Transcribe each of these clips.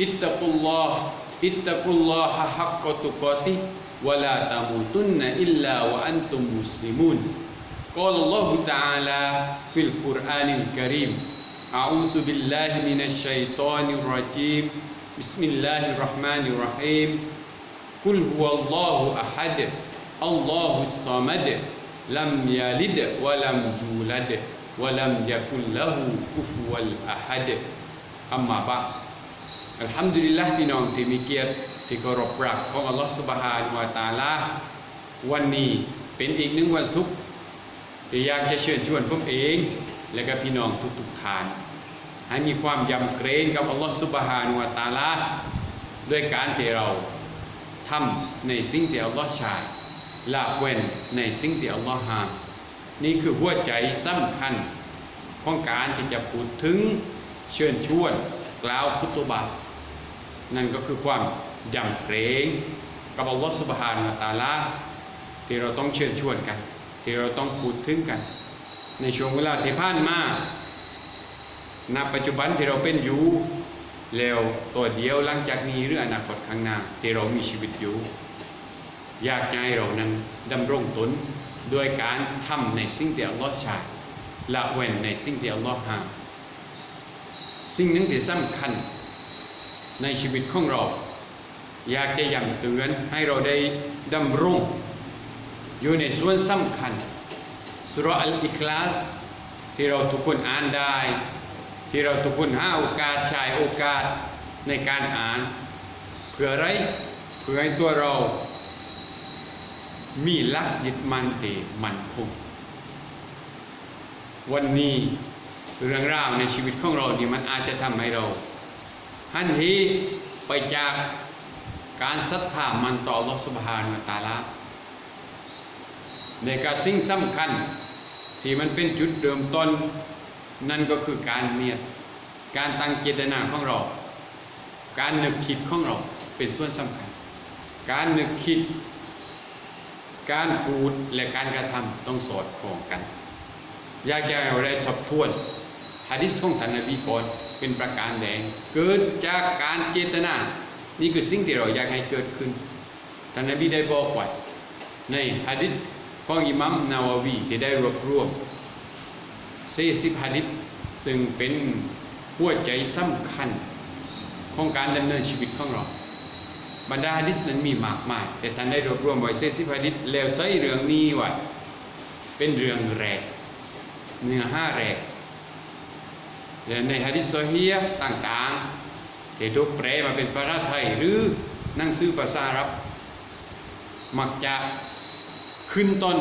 اتقوا الله اتقوا الله حق تقاته ولا تموتن إلا وأنتم مسلمون. قال الله تعالى في القرآن الكريم أعوذ بالله من الشيطان الرجيم. بسم الله الرحمن الرحيم. قل هو الله أحد الله الصمد لم يلد ولم يولد ولم يكن له كفوا أحد. أما بعد อัลฮัมดุลิลละพี่น้องที่มีเกียรติที่เคารพรักของอัลลอฮฺสุบฮานุวะตาลาวันนี้เป็นอีกหนึ่งวันศุกร์ที่อยากจะเชิญชวนผมเอง และก็พี่น้องทุกๆท่าน ให้มีความยำเกรงกับอัลลอฮฺสุบฮานุวะตาลาด้วยการที่เราทำในสิ่งที่อัลลอฮฺชายละเว้นในสิ่งที่อัลลอฮฺห้ามนี่คือหัวใจสำคัญของการที่จะพูดถึงเชิญชวนกล่าวคุตบะ นั่นก็คือความยำเกรงกับอัลลอฮฺสุบฮานาตาลาที่เราต้องเชิญชวนกัน ที่เราต้องพูดถึงกัน ในช่วงเวลาที่ผ่านมาณปัจจุบันที่เราเป็นอยู่แล้วตัวเดียวหลังจากนี้หรืออนาคตข้างหน้าที่เรามีชีวิตอยู่ อยากให้เรานั้นดำรงตนด้วยการทำในสิ่งที่อัลลอฮฺชาละเว้นในสิ่งที่อัลลอฮฺห้ามสิ่งหนึ่งที่สำคัญ ในชีวิตของเรา อยากจะย้ำเตือนให้เราได้ดำรงอยู่ในส่วนสำคัญสุรอัลอิคลาส ที่เราทุกคนอ่านได้ ที่เราทุกคนหาโอกาสใช้โอกาสในการอ่าน เพื่ออะไรเพื่อให้ตัวเรา มีลักยึดมันที่มั่นคงวันนี้เรื่องราวในชีวิตของเรานี่มันอาจจะทำให้เรา หันทีไปจากการศรัทธามันต่อลอสุบานตาลาในการสิ่งสำคัญที่มันเป็นจุดเริ่มต้น นั่นก็คือการเนียดการตั้งเจตนาของเรา การนึกคิดของเราเป็นส่วนสำคัญ การนึกคิด การพูดและการกระทำต้องสอดคล้องกัน อยากจะให้เราได้ทบทวน ฮะดิษของท่านนบีก่อนเป็นประการแดงเกิดจากการเจตนา นี่คือสิ่งที่เราอยากให้เกิดขึ้นท่านนบีได้บอกไว้ในฮะดิษของอิหมัมนาววีที่ได้รวบรวมสี่สิบฮะดิษซึ่งเป็นหัวใจสำคัญของการดำเนินชีวิตของเราบรรดาฮะดิษนั้นมีมากมาย แต่ท่านได้รวบรวมไว้สี่สิบฮะดิษแล้วใช้เรื่องนี้ไว้เป็นเรื่องแรกเนื้อห้าแรก ในฮะดิษโซเฮียต่างๆที่ถูกแปลมาเป็นภาษาไทยหรือหนังสือภาษารับ มักจะขึ้นต้น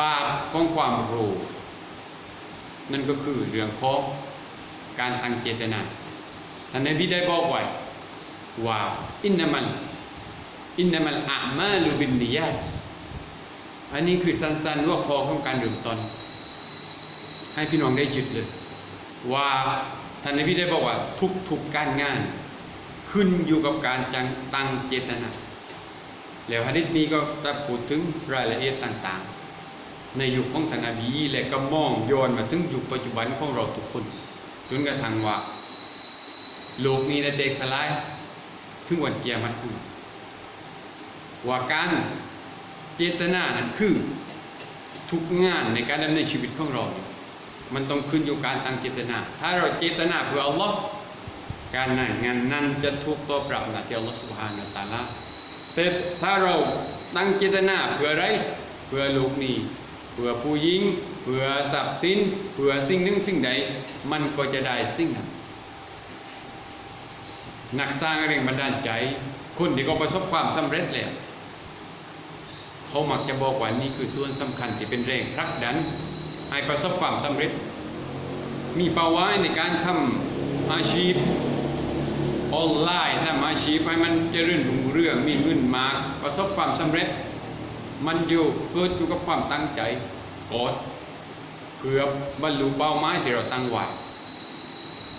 บาปของความรู้นั่นก็คือเรื่องของการตั้งเจตนาท่านนบีได้บอกไว้ว่าอินนามันอินนามันอามาลูบินนิยาตอันนี้คือสั้นๆว่าคอของการเริ่มต้นให้พี่น้องได้จิตเลย ว่าท่านนบีได้บอกว่า ทุกๆการงาน ขึ้นอยู่กับการจังตั้งเจตนาแล้วฮะดิษนี้ก็จะพูดถึงรายละเอียดต่างๆ ในยุคของท่านนบีและก็มองย้อนมาถึงยุคปัจจุบันของเราทุกคนจนกระทั่งว่าโลกนี้ได้เตกสลายถึงวันเกียรติว่าการเจตนานั้นคือทุกงานในการดำเนินชีวิตของเรา มันต้องขึ้นอยู่การตั้งเจตนา ถ้าเราเจตนาเพื่ออัลลอฮ์การนั้นงานนั้นจะถูกตอบรับนะที่อัลลอฮ์สุบฮานาตาลาแต่ถ้าเราตั้งเจตนาเพื่ออะไร เพื่อลูกนี้เพื่อผู้หญิง เพื่อทรัพย์สิน เพื่อสิ่งหนึ่งสิ่งใด มันก็จะได้สิ่งนั้นนักสร้างแรงบันดาลใจ คนที่เขาประสบความสำเร็จแล้วเขามักจะบอกว่านี่คือส่วนสำคัญที่เป็นแรงผลักดัน ให้ประสบความสำเร็จ มีเป้าหมายในการทำอาชีพออนไลน์ทำอาชีพให้มันเจริญรุ่งเรืองมีเงินมาก ประสบความสำเร็จ มันอยู่เกิดอยู่กับความตั้งใจกอดเพื่อบรรลุเป้าหมายที่เราตั้งไว้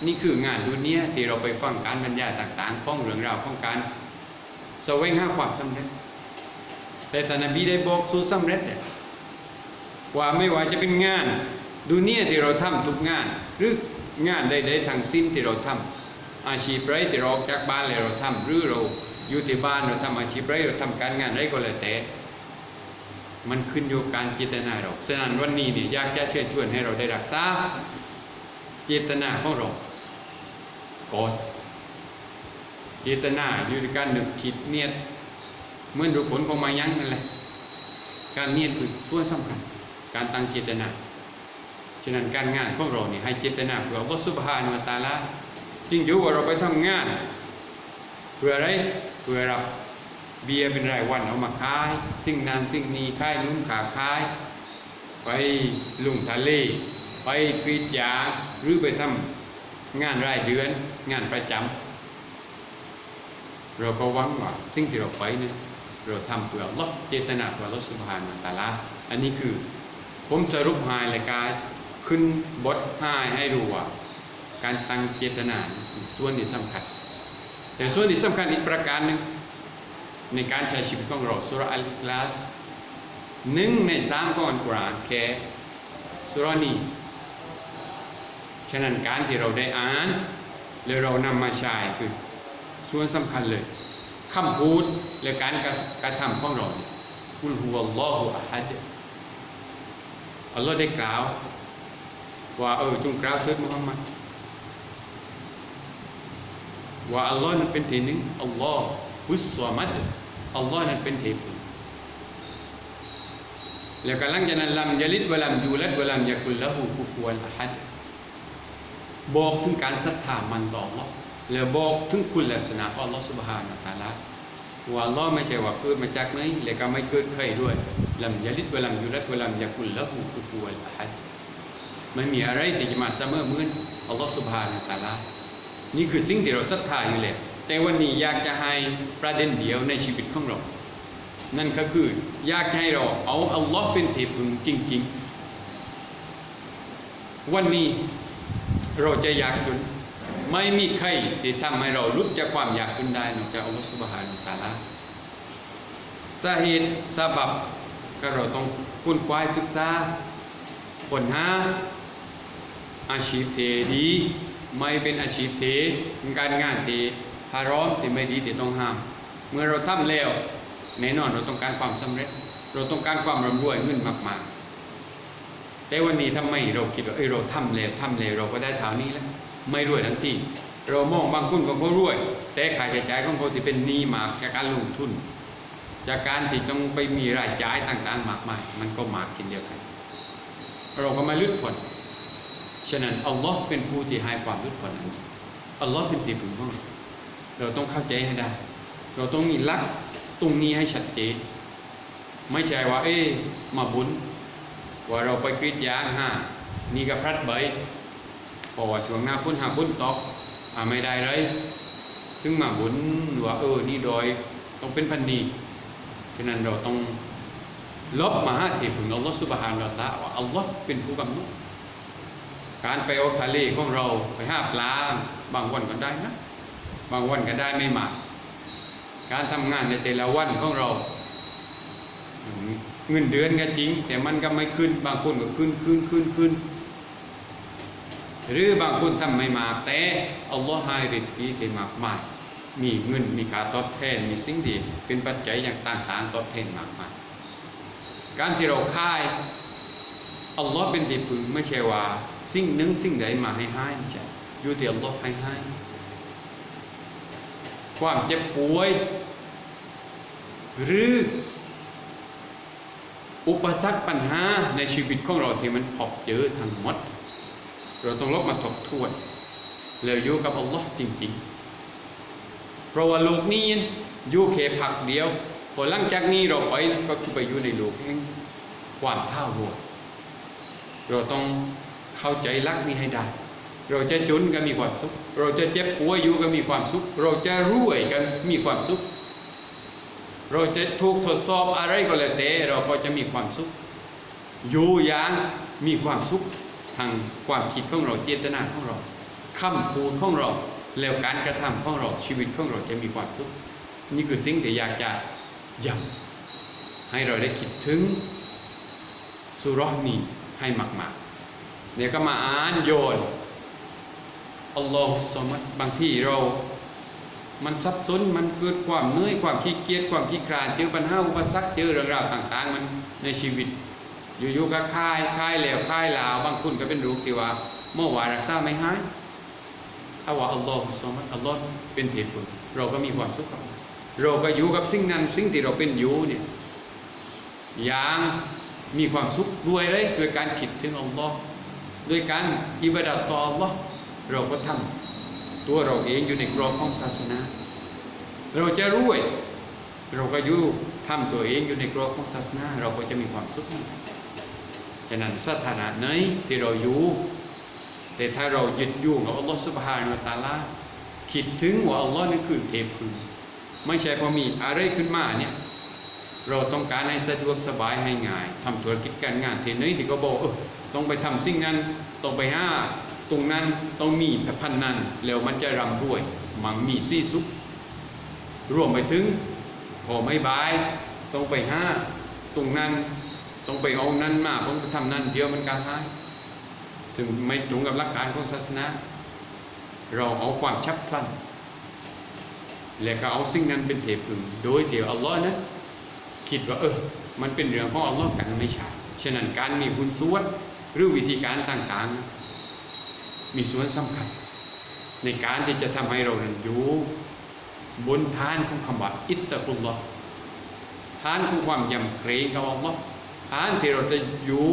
นี่คืองานดุเนี้ยที่เราไปฟังการบรรยายต่างๆของเรื่องราวของการแสวงหาความสำเร็จแต่ตานบีได้บอกสูตรสำเร็จเนี่ย ว่าไม่ว่าจะเป็นงานดุนเนี้ยที่เราทำทุกงาน หรืองานใดๆทางสิ้นที่เราทำอาชีพไรที่เราออกจากบ้านแล้วเราทำหรือเราอยู่ที่บ้านเราทำอาชีพไรเราทำการงานไรก็แล้วแต่ มันขึ้นอยู่การเจตนาเราฉะนั้นวันนี้เนี่ยอยากจะเชิญชวนให้เราได้รักษาเจตนาของเราก่อนเจตนาอยู่ในการนึกคิดเนียดเหมื่อนดูผลของมายังนั่นแหละการเนียดคือส่วนสำคัญ การตั้งเจตนาฉะนั้นการงานของเราเนี่ยให้เจตนาเพื่ออัสุบฮานะฮูวตาลาจริงอยู่ว่าเราไปทำงานเพื่ออะไรเพื่อรับเบียร์เป็นรายวันเอามาขาย สิ่งนั้นสิ่งนี้ขายนุ่มขาขาย ไปลุงทะเลไปกรีดยาหรือไปทำงานรายเดือน งานประจำเราก็หวังว่าสิ่งที่เราไปเนี่ยเราทำเพื่อลลอฮ์เจตนาเพื่อลลอฮ์สุบฮานะฮูวะตาลาอันนี้คือ ผมสรุปหายรายการขึ้นบทหาให้ดูว่าการตั้งเจตนาส่วนที่สำคัญ แต่ส่วนที่สำคัญอีกประการหนึ่งในการใช้ชีวิตของเราสุรอัลกลาสหนึ่งในสามของอัลกุรอานแค่สุรานี้ฉะนั้นการที่เราได้อ่าน และเรานำมาใช้คือส่วนสำคัญเลยคำพูดและการกระทำของเราเนี่ยกุลฮุวัลอฮุอะฮัด อัลลอฮ์ได้กล่าว ว่าเออจงกล่าวเถิดมุฮัมมัดว่าอัลลอฮ์นั้นเป็นที่หนึ่งอัลลอฮ์ฮุสซอมัดอัลลอฮ์นั้นเป็นที่พึ่งแล้วก็หลังจากนั้นลัมยลิดวะลัมยูลัดวะลัมยะกุลละหูกุฟวนอะฮัดบอกถึงการศรัทธามันต่ออัลลอฮ์แล้วบอกถึงคุณลักษณะของอัลลอ ว่าล้อไม่ใช่ว่าเกิดมาจากไหนแล้วก็ไม่เกิดใครด้วยลำยลิดเวลัมยุรัเวลัมยากุลละหูกุฟูลฮัดไม่มีอะไรที่จะมาเสมอเหมือนอัลลอฮฺสุบฮานะตาลานี่คือสิ่งที่เราศรัทธาอยู่แล้วแต่วันนี้อยากจะให้ประเด็นเดียวในชีวิตของเรา นั่นก็คืออยากให้เราเอาอัลลอฮฺเป็นที่พึ่งจริง ๆ วันนี้เราจะอยากจน ไม่มีใครที่ทำให้เราลุดจากความอยากจนได้นอกจากอัลลอฮ์สุบฮานะฮูวะตาลาสาเหตุสาบับก็เราต้องคุ้นควายศึกษาคนหาอาชีพเทดี ไม่เป็นอาชีพเทการงานเทฮารอมที่ไม่ดีที่ต้องห้าม เมื่อเราทำแล้วแน่นอนเราต้องการความสำเร็จ เราต้องการความร่ำรวยเงินมากๆ แต่วันนี้ทำไมเราคิดว่าเอ้ยเราทำแล้วทำแล้วเราก็ได้เท่านี้แล้วไม่รวยทั้งที่ เรามองบางคนก็เขารวย แต่ค่าใช้จ่ายของเขาที่เป็นหนี้มากจากการลงทุน จากการที่ต้องไปมีรายจ่ายต่างๆ มากมาย มันก็มากกินเดียวกันเราก็มาลึกผลฉะนั้นอัลลอฮ์เป็นผู้ที่ให้ความลึกผลอันนี้อัลลอฮ์เป็นที่พึ่งของเราเราต้องเข้าใจให้ได้ เราต้องมีลักตรงนี้ให้ชัดเจนไม่ใช่ว่า เอ๊มาบุญ ว่าเราไปกรีดยางฮะนี่ก็พลัดใบพราะว่าช่วงหน้าฝนหาฝนตกอ่าไม่ได้เลยถึงมาบุญว่าเออนี่โดยต้องเป็นพันดีฉะนั้นเราต้องลบมาหาเทพถึงอัลลอฮฺสุบฮานะฮูวะตะอาลาว่าอัลลอฮ์เป็นผู้กำหนดการไปออกทะเลของเราไปห้าปลาบางวันก็ได้นะ บางวันก็ได้ไม่มากการทำงานในแต่ละวันของเรา เงินเดือนก็จริง แต่มันก็ไม่ขึ้นบางคนก็ขึ้นขึ้นขึ้นขึ้นหรือบางคนทำไม่มากแต่อัลลอฮ์ให้ริสกีที่มากมายมีเงินมีการตอบแทนมีสิ่งดี เป็นปัจจัยอย่างต่างๆตอบแทนมากมายการที่เราค่ายอัลลอฮ์เป็นที่พึ่งไม่ใช่ว่า สิ่งหนึ่งสิ่งใดมาให้ให้ใช่อยู่ที่อัลลอฮ์ให้ให้ความเจ็บป่วย หรือ อุปสรรคปัญหาในชีวิตของเราที่มันพบเจอทั้งหมด เราต้องลบมาทบทวนแล้วอยู่กับอัลลอฮ์จริงๆ เพราะว่าโลกนี้อยู่แค่ผักเดียวพอหลังจากนี้เราไปก็คือไปอยู่ในโลกแห่งความท่าวรเราต้องเข้าใจลักนี้ให้ได้ เราจะจนก็มีความสุข เราจะเจ็บป่วยอยู่ก็มีความสุข เราจะรวยก็มีความสุข เราจะถูกทดสอบอะไรก็แล้วแต่เราก็จะมีความสุข อยู่อย่างมีความสุขทางความคิดของเราเจตนาของเราคำพูดของเราแล้วการกระทำของเราชีวิตของเราจะมีความสุข นี่คือสิ่งที่อยากจะย้ำให้เราได้คิดถึงสุรนี้ให้มากๆเดี๋ยวก็มาอ่านโยนอัลลอฮฺสมัตบางที่เรา มันซับซ้อนมันเกิดความเหนื่อยความขี้เกียจความขี้คร้านเจอปัญหาอุปสรรคเจอเรื่องราวต่าง ๆ มันในชีวิต อยู่ๆก็คายคายแล้วคายลาวบางคนก็เป็นรูปที่ว่าเมื่อวานรักษาไม่หายถ้าว่าอัลลอฮฺสมัตอัลลอฮฺเป็นเหตุผลเราก็มีความสุขเราก็อยู่กับสิ่งนั้นสิ่งที่เราเป็นอยู่เนี่ยอย่างมีความสุขด้วยเลยโดยการคิดถึงอัลลอฮ์โดยการอิบาดะต่ออัลลอฮ์เราก็ทำ ตัวเราเองอยู่ในกรอบของศาสนา เราจะรวย เราก็อยู่ทำตัวเองอยู่ในกรอบของศาสนา เราก็จะมีความสุขฉะนั้นสถานะไหนที่เราอยู่แต่ถ้าเรายึดอยู่กับอัลลอฮ์สุบฮานาตาลาคิดถึงว่าอัลลอฮ์นี่คือเทพคือไม่ใช่พอมีอะไรขึ้นมาเนี่ยเราต้องการให้สะดวกสบายให้ง่ายทำธุรกิจการงานที่ไหนที่ก็บอกเออต้องไปทำสิ่งนั้นต้องไปห้า ตรงนั้นต้องมีแต่พันนั้นแล้วมันจะร่ำรวย มันมีซี่สุขรวมไปถึงพอไม่บายต้องไปห้าตรงนั้นต้องไปเอานั้นมาต้องไปทำนั้นเดียวมันการหายถึงไม่ตรงกับหลักการของศาสนา เราเอาความชับพลันแล้วก็เอาสิ่งนั้นเป็นเทพึงโดยเดี๋ยวอัลลอฮ์นั้นคิดว่าเออ มันเป็นเรื่องของอัลลอฮ์กันไม่ใช่ฉะนั้นการมีบุญส่วนหรือวิธีการต่างๆ มีส่วนสำคัญ ในการที่จะทำให้เรานั้นอยู่บนฐานของคำว่าอิตตะกุลลอฐานของความยำเกรงกับอัลลอฮ์ฐานที่เราจะอยู่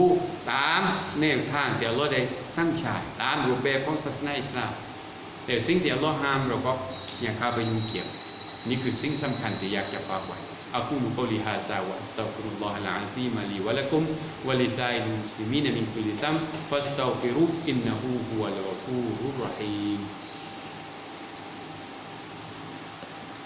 ตามแนวทางที่อัลลอฮ์ได้สร้างฉายตามรูปแบบของศาสนาอิสลามแต่สิ่งที่อัลลอฮ์ห้ามเราก็อย่าเข้าไปยุ่งเกี่ยว นี่คือสิ่งสำคัญที่อยากจะฝากไว้ أقول قولي هذا وأستغفر الله العظيم لي ولكم ولسائر المسلمين من كل ذنب فاستغفروه إنه هو الغفور الرحيم.